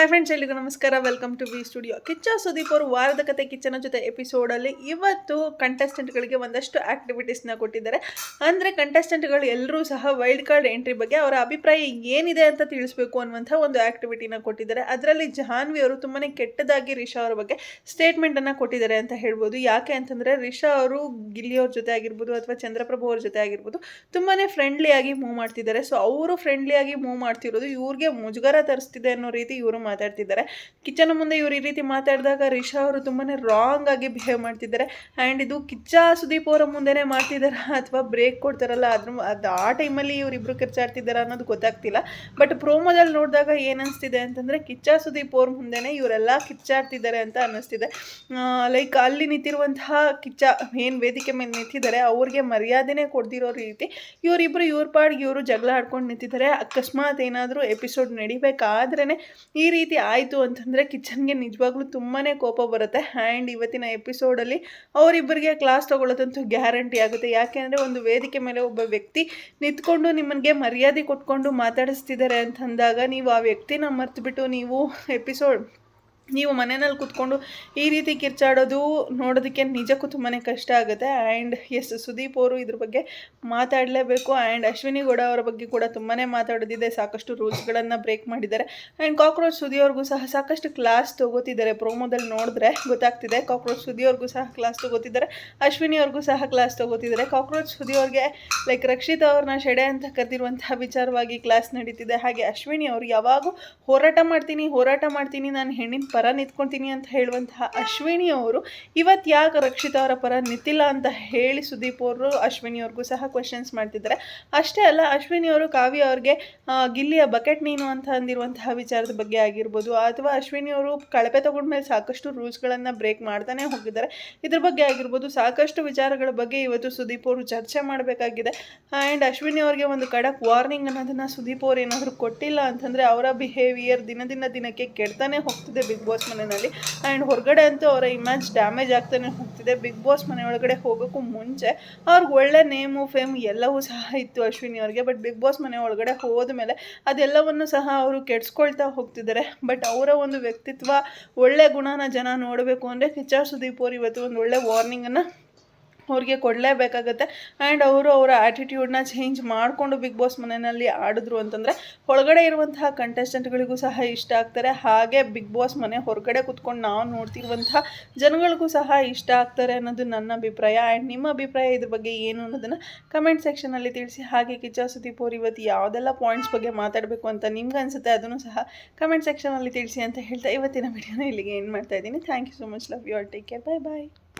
Hi friends ಎಲ್ಲಿಗೂ ನಮಸ್ಕಾರ. Welcome to V studio Kichcha Sudeep ಅವರು ವಾರದ ಕತೆ ಕಿಚ್ಚನ ಜೊತೆ ಎಪಿಸೋಡಲ್ಲಿ ಇವತ್ತು ಕಂಟೆಸ್ಟೆಂಟ್ಗಳಿಗೆ ಒಂದಷ್ಟು ಆ್ಯಕ್ಟಿವಿಟೀಸ್ನ ಕೊಟ್ಟಿದ್ದಾರೆ. ಅಂದರೆ ಕಂಟೆಸ್ಟೆಂಟ್ಗಳು ಎಲ್ಲರೂ ಸಹ ವೈಲ್ಡ್ ಕಾರ್ಡ್ ಎಂಟ್ರಿ ಬಗ್ಗೆ ಅವರ ಅಭಿಪ್ರಾಯ ಏನಿದೆ ಅಂತ ತಿಳಿಸ್ಬೇಕು ಅನ್ನುವಂಥ ಒಂದು ಆ್ಯಕ್ಟಿವಿಟಿನ ಕೊಟ್ಟಿದ್ದಾರೆ. ಅದರಲ್ಲಿ ಜಾನ್ವಿ ಅವರು ತುಂಬಾ ಕೆಟ್ಟದಾಗಿ ರಿಷಾ ಅವರ ಬಗ್ಗೆ ಸ್ಟೇಟ್ಮೆಂಟನ್ನು ಕೊಟ್ಟಿದ್ದಾರೆ ಅಂತ ಹೇಳ್ಬೋದು. ಯಾಕೆ ಅಂತಂದರೆ ರಿಷಾ ಅವರು ಗಿಲ್ಲಿಯವ್ರ ಜೊತೆ ಆಗಿರ್ಬೋದು ಅಥವಾ ಚಂದ್ರಪ್ರಭು ಅವ್ರ ಜೊತೆ ಆಗಿರ್ಬೋದು ತುಂಬಾ ಫ್ರೆಂಡ್ಲಿಯಾಗಿ ಮೂವ್ ಮಾಡ್ತಿದ್ದಾರೆ. ಸೊ ಅವರು ಫ್ರೆಂಡ್ಲಿ ಆಗಿ ಮೂವ್ ಮಾಡ್ತಿರೋದು ಇವ್ರಿಗೆ ಮುಜುಗರ ತರಿಸ್ತಿದೆ ಅನ್ನೋ ರೀತಿ ಇವರು ಮಾತಾಡ್ತಿದ್ದಾರೆ. ಕಿಚ್ಚನ ಮುಂದೆ ಇವರು ಈ ರೀತಿ ಮಾತಾಡಿದಾಗ ರಿಷಾ ಅವರು ತುಂಬಾ ರಾಂಗ್ ಆಗಿ ಬಿಹೇವ್ ಮಾಡ್ತಿದ್ದಾರೆ. ಆ್ಯಂಡ್ ಇದು ಕಿಚ್ಚ ಸುದೀಪ್ ಅವರ ಮುಂದೆನೇ ಮಾಡ್ತಿದ್ದಾರಾ ಅಥವಾ ಬ್ರೇಕ್ ಕೊಡ್ತಾರಲ್ಲ, ಅದ್ರ ಅದು ಆ ಟೈಮಲ್ಲಿ ಇವರಿಬ್ರು ಕಿರ್ಚಾಡ್ತಿದ್ದಾರಾ ಅನ್ನೋದು ಗೊತ್ತಾಗ್ತಿಲ್ಲ. ಬಟ್ ಪ್ರೋಮೋದಲ್ಲಿ ನೋಡಿದಾಗ ಏನು ಅನಿಸ್ತಿದೆ ಅಂತಂದರೆ, ಕಿಚ್ಚ ಸುದೀಪ್ ಅವ್ರ ಮುಂದೆನೇ ಇವರೆಲ್ಲ ಕಿಚ್ಚಾಡ್ತಿದ್ದಾರೆ ಅಂತ ಅನ್ನಿಸ್ತಿದೆ. ಲೈಕ್ ಅಲ್ಲಿ ನಿಂತಿರುವಂತಹ ಕಿಚ್ಚ ಏನು ವೇದಿಕೆ ಮೇಲೆ ನಿಂತಿದ್ದಾರೆ, ಅವ್ರಿಗೆ ಮರ್ಯಾದೆನೇ ಕೊಡ್ದಿರೋ ರೀತಿ ಇವರಿಬ್ಬರು ಇವ್ರ ಪಾಡ್ಗೆ ಇವರು ಜಗಳ ಆಡ್ಕೊಂಡು ನಿಂತಿದ್ದಾರೆ. ಅಕಸ್ಮಾತ್ ಏನಾದರೂ ಎಪಿಸೋಡ್ ನಡಿಬೇಕಾದ್ರೇ ಈ ರೀತಿ ಆಯಿತು ಅಂತಂದರೆ ಕಿಚನ್ಗೆ ನಿಜವಾಗ್ಲೂ ತುಂಬಾ ಕೋಪ ಬರುತ್ತೆ. ಆ್ಯಂಡ್ ಇವತ್ತಿನ ಎಪಿಸೋಡಲ್ಲಿ ಅವರಿಬ್ಬರಿಗೆ ಕ್ಲಾಸ್ ತೊಗೊಳ್ಳೋದಂತೂ ಗ್ಯಾರಂಟಿ ಆಗುತ್ತೆ. ಯಾಕೆಂದರೆ ಒಂದು ವೇದಿಕೆ ಮೇಲೆ ಒಬ್ಬ ವ್ಯಕ್ತಿ ನಿಂತ್ಕೊಂಡು ನಿಮಗೆ ಮರ್ಯಾದೆ ಕೊಟ್ಕೊಂಡು ಮಾತಾಡಿಸ್ತಿದ್ದಾರೆ ಅಂತಂದಾಗ ನೀವು ಆ ವ್ಯಕ್ತಿನ ಮರ್ತುಬಿಟ್ಟು ನೀವು ಎಪಿಸೋಡ್ ನೀವು ಮನೆಯಲ್ಲಿ ಕೂತ್ಕೊಂಡು ಈ ರೀತಿ ಕಿರ್ಚಾಡೋದು ನೋಡೋದಕ್ಕೆ ನಿಜಕ್ಕೂ ತುಂಬಾ ಕಷ್ಟ ಆಗುತ್ತೆ. ಆ್ಯಂಡ್ ಎಸ್ ಸುದೀಪ್ ಅವರು ಇದ್ರ ಬಗ್ಗೆ ಮಾತಾಡಲೇಬೇಕು. ಆ್ಯಂಡ್ ಅಶ್ವಿನಿ ಗೌಡ ಅವರ ಬಗ್ಗೆ ಕೂಡ ತುಂಬಾ ಮಾತಾಡೋದಿದೆ. ಸಾಕಷ್ಟು ರೂಲ್ಸ್ಗಳನ್ನು ಬ್ರೇಕ್ ಮಾಡಿದ್ದಾರೆ. ಆ್ಯಂಡ್ ಕಾಕ್ರೋಚ್ ಸುದಿಯವ್ರಿಗೂ ಸಹ ಸಾಕಷ್ಟು ಕ್ಲಾಸ್ ತೊಗೋತಿದ್ದಾರೆ. ಪ್ರೋಮೋದಲ್ಲಿ ನೋಡಿದ್ರೆ ಗೊತ್ತಾಗ್ತಿದೆ. ಕಾಕ್ರೋಚ್ ಸುದಿಯವ್ರಿಗೂ ಸಹ ಕ್ಲಾಸ್ ತೊಗೋತಿದ್ದಾರೆ. ಅಶ್ವಿನಿ ಅವ್ರಿಗೂ ಸಹ ಕ್ಲಾಸ್ ತೊಗೋತಿದ್ದಾರೆ. ಕಾಕ್ರೋಚ್ ಸುದಿಯವ್ರಿಗೆ ಲೈಕ್ ರಕ್ಷಿತ್ ಅವ್ರನ್ನ ಶೆಡೆ ಅಂತ ಕರೆದಿರುವಂತಹ ವಿಚಾರವಾಗಿ ಕ್ಲಾಸ್ ನಡೀತಿದೆ. ಹಾಗೆ ಅಶ್ವಿನಿ ಅವರು ಯಾವಾಗೂ ಹೋರಾಟ ಮಾಡ್ತೀನಿ ಹೋರಾಟ ಮಾಡ್ತೀನಿ, ನಾನು ಹೆಣ್ಣಿನ ಪರ ನಿಂತ್ಕೊತೀನಿ ಅಂತ ಹೇಳುವಂತಹ ಅಶ್ವಿನಿ ಅವರು ಇವತ್ತು ಯಾಕೆ ರಕ್ಷಿತಾ ಅವರ ಪರ ನಿಂತಿಲ್ಲ ಅಂತ ಹೇಳಿ ಸುದೀಪ್ ಅವರು, ಅಶ್ವಿನಿ ಅವ್ರಿಗೂ ಸಹ ಕ್ವಶನ್ಸ್ ಮಾಡ್ತಿದ್ದಾರೆ. ಅಷ್ಟೇ ಅಲ್ಲ, ಅಶ್ವಿನಿ ಅವರು ಕಾವ್ಯ ಅವ್ರಿಗೆ ಗಿಲ್ಲಿಯ ಬಕೆಟ್ ನೀನು ಅಂತ ಅಂದಿರುವಂತಹ ವಿಚಾರದ ಬಗ್ಗೆ ಆಗಿರ್ಬೋದು, ಅಥವಾ ಅಶ್ವಿನಿ ಅವರು ಕಳಪೆ ತಗೊಂಡ್ಮೇಲೆ ಸಾಕಷ್ಟು ರೂಲ್ಸ್ಗಳನ್ನು ಬ್ರೇಕ್ ಮಾಡ್ತಾನೆ ಹೋಗಿದ್ದಾರೆ, ಇದ್ರ ಬಗ್ಗೆ ಆಗಿರ್ಬೋದು ಸಾಕಷ್ಟು ವಿಚಾರಗಳ ಬಗ್ಗೆ ಇವತ್ತು ಸುದೀಪ್ ಅವರು ಚರ್ಚೆ ಮಾಡಬೇಕಾಗಿದೆ. ಆ್ಯಂಡ್ ಅಶ್ವಿನಿ ಅವ್ರಿಗೆ ಒಂದು ಕಡಕ್ ವಾರ್ನಿಂಗ್ ಅನ್ನೋದನ್ನು ಸುದೀಪ್ ಅವ್ರು ಏನಾದರೂ ಕೊಟ್ಟಿಲ್ಲ ಅಂತಂದರೆ ಅವರ ಬಿಹೇವಿಯರ್ ದಿನ ದಿನಕ್ಕೆ ಕೆಡ್ತಾನೆ ಹೋಗ್ತಿದೆ ಬಿಗ್ ಬಾಸ್ ಮನೆಯಲ್ಲಿ. ಆ್ಯಂಡ್ ಹೊರಗಡೆ ಅಂತೂ ಅವರ ಇಮೇಜ್ ಡ್ಯಾಮೇಜ್ ಆಗ್ತಾನೆ ಹೋಗ್ತಿದೆ. ಬಿಗ್ ಬಾಸ್ ಮನೆ ಒಳಗಡೆ ಹೋಗೋಕ್ಕೂ ಮುಂಚೆ ಅವ್ರಿಗೆ ಒಳ್ಳೆ ನೇಮು ಫೇಮ್ ಎಲ್ಲವೂ ಸಹ ಇತ್ತು ಅಶ್ವಿನಿ ಅವ್ರಿಗೆ. ಬಟ್ ಬಿಗ್ ಬಾಸ್ ಮನೆ ಒಳಗಡೆ ಹೋದ ಮೇಲೆ ಅದೆಲ್ಲವನ್ನು ಸಹ ಅವರು ಕೆಡ್ಸ್ಕೊಳ್ತಾ ಹೋಗ್ತಿದ್ದಾರೆ. ಬಟ್ ಅವರ ಒಂದು ವ್ಯಕ್ತಿತ್ವ ಒಳ್ಳೆ ಗುಣನ ಜನ ನೋಡಬೇಕು ಅಂದರೆ ಕಿಚ್ಚ ಸುದೀಪ್ ಅವರು ಇವತ್ತು ಒಂದು ಒಳ್ಳೆ ವಾರ್ನಿಂಗನ್ನು ಅವ್ರಿಗೆ ಕೊಡಲೇಬೇಕಾಗತ್ತೆ. ಆ್ಯಂಡ್ ಅವರು ಅವರ ಆ್ಯಟಿಟ್ಯೂಡ್ನ ಚೇಂಜ್ ಮಾಡಿಕೊಂಡು ಬಿಗ್ ಬಾಸ್ ಮನೆಯಲ್ಲಿ ಆಡಿದ್ರು ಅಂತಂದರೆ ಒಳಗಡೆ ಇರುವಂತಹ ಕಂಟೆಸ್ಟೆಂಟ್ಗಳಿಗೂ ಸಹ ಇಷ್ಟ ಆಗ್ತಾರೆ. ಹಾಗೆ ಬಿಗ್ ಬಾಸ್ ಮನೆ ಹೊರಗಡೆ ಕುತ್ಕೊಂಡು ನಾವು ನೋಡ್ತಿರುವಂತಹ ಜನಗಳಿಗೂ ಸಹ ಇಷ್ಟ ಆಗ್ತಾರೆ ಅನ್ನೋದು ನನ್ನ ಅಭಿಪ್ರಾಯ. ಆ್ಯಂಡ್ ನಿಮ್ಮ ಅಭಿಪ್ರಾಯ ಇದ್ರ ಬಗ್ಗೆ ಏನು ಅನ್ನೋದನ್ನು ಕಮೆಂಟ್ ಸೆಕ್ಷನಲ್ಲಿ ತಿಳಿಸಿ. ಹಾಗೆ ಕಿಚ್ಚ ಸುದೀಪ್ ಅವರು ಇವತ್ತು ಯಾವುದೆಲ್ಲ ಪಾಯಿಂಟ್ಸ್ ಬಗ್ಗೆ ಮಾತಾಡಬೇಕು ಅಂತ ನಿಮ್ಗೆ ಅನಿಸುತ್ತೆ ಅದನ್ನು ಸಹ ಕಮೆಂಟ್ ಸೆಕ್ಷನಲ್ಲಿ ತಿಳಿಸಿ ಅಂತ ಹೇಳ್ತಾ ಇವತ್ತಿನ ವಿಡಿಯೋನ ಇಲ್ಲಿಗೆ ಏನು ಮಾಡ್ತಾ ಇದ್ದೀನಿ. Thank you so much love you all take care bye bye